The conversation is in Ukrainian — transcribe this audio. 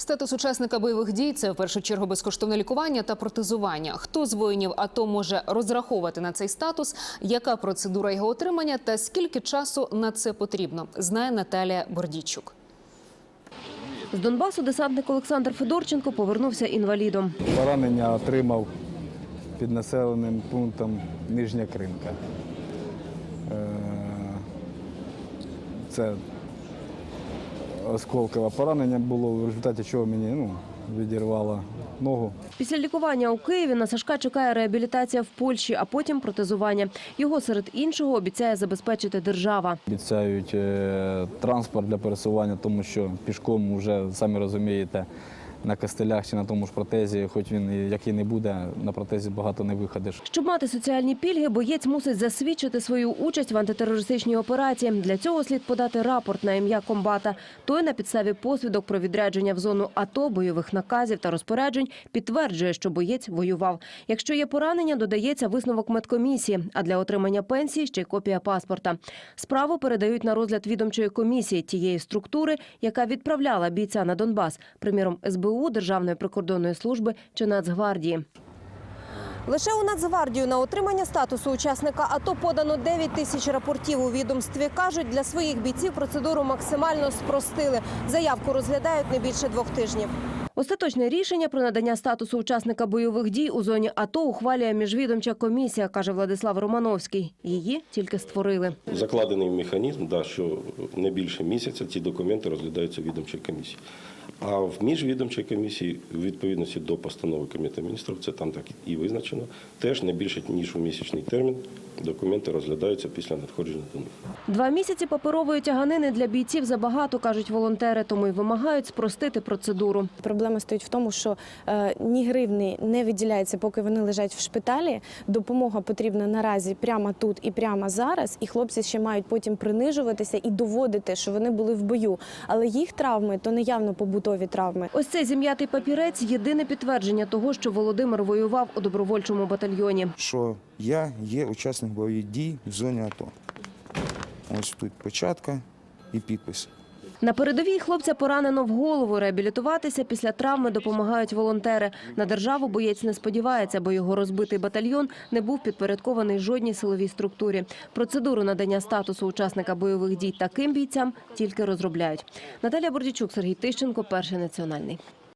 Статус учасника бойових дій це в першу чергу безкоштовне лікування та протезування. Хто з воїнів АТО може розраховувати на цей статус? Яка процедура його отримання та скільки часу на це потрібно? Знає Наталія Бордійчук. З Донбасу десантник Олександр Федорченко повернувся інвалідом. Поранення отримав під населеним пунктом Нижня Кринка. Е, Це осколкове поранення було, в результаті чого мені ну, відірвало ногу. Після лікування у Києві на Сашка чекає реабілітація в Польщі, а потім протезування. Його серед іншого обіцяє забезпечити держава. Обіцяють е, транспорт для пересування, тому що пішком вже, самі розумієте, на костелях чи на тому ж протезі, хоч він і який не буде, на протезі багато не виходиш. Щоб мати соціальні пільги, боєць мусить засвідчити свою участь в антитерористичній операції. Для цього слід подати рапорт на ім'я комбата. Той на підставі посвідок про відрядження в зону АТО, бойових наказів та розпоряджень підтверджує, що боєць воював. Якщо є поранення, додається висновок медкомісії, а для отримання пенсії ще й копія паспорта. Справу передають на розгляд відомчої комісії тієї структури, яка відправляла бійця на Донбас, приміром СБУ, Державної прикордонної служби чи Нацгвардії. Лише у Нацгвардію на отримання статусу учасника АТО подано 9 тисяч рапортів у відомстві. Кажуть, для своїх бійців процедуру максимально спростили. Заявку розглядають не більше двох тижнів. Остаточне рішення про надання статусу учасника бойових дій у зоні АТО ухвалює міжвідомча комісія, каже Владислав Романовський. Її тільки створили. Закладений механізм, да, що не більше місяця ці документи розглядаються в відомчій комісії. А в міжвідомчій комісії, у відповідності до постанови Кабінету міністрів, це там так і визначено, теж не більше ніж у місячний термін документи розглядаються після надходження до них. Два місяці паперової тяганини для бійців забагато, кажуть волонтери, тому й вимагають спростити процедуру. Проблема стоїть в тому, що е, ні гривни не виділяється, поки вони лежать в шпиталі. Допомога потрібна наразі прямо тут і прямо зараз. І хлопці ще мають потім принижуватися і доводити, що вони були в бою. Але їх травми то не явно побутові травми. Ось цей зім'ятий папірець єдине підтвердження того, що Володимир воював у добровольчому батальйоні. що я є учасник бойових дій в зоні АТО. Ось тут початка і підпис. На передовій хлопця поранено в голову. Реабілітуватися після травми допомагають волонтери. На державу боєць не сподівається, бо його розбитий батальйон не був підпорядкований жодній силовій структурі. Процедуру надання статусу учасника бойових дій таким бійцям тільки розробляють. Наталія Бордічук, Сергій Тищенко, перший національний.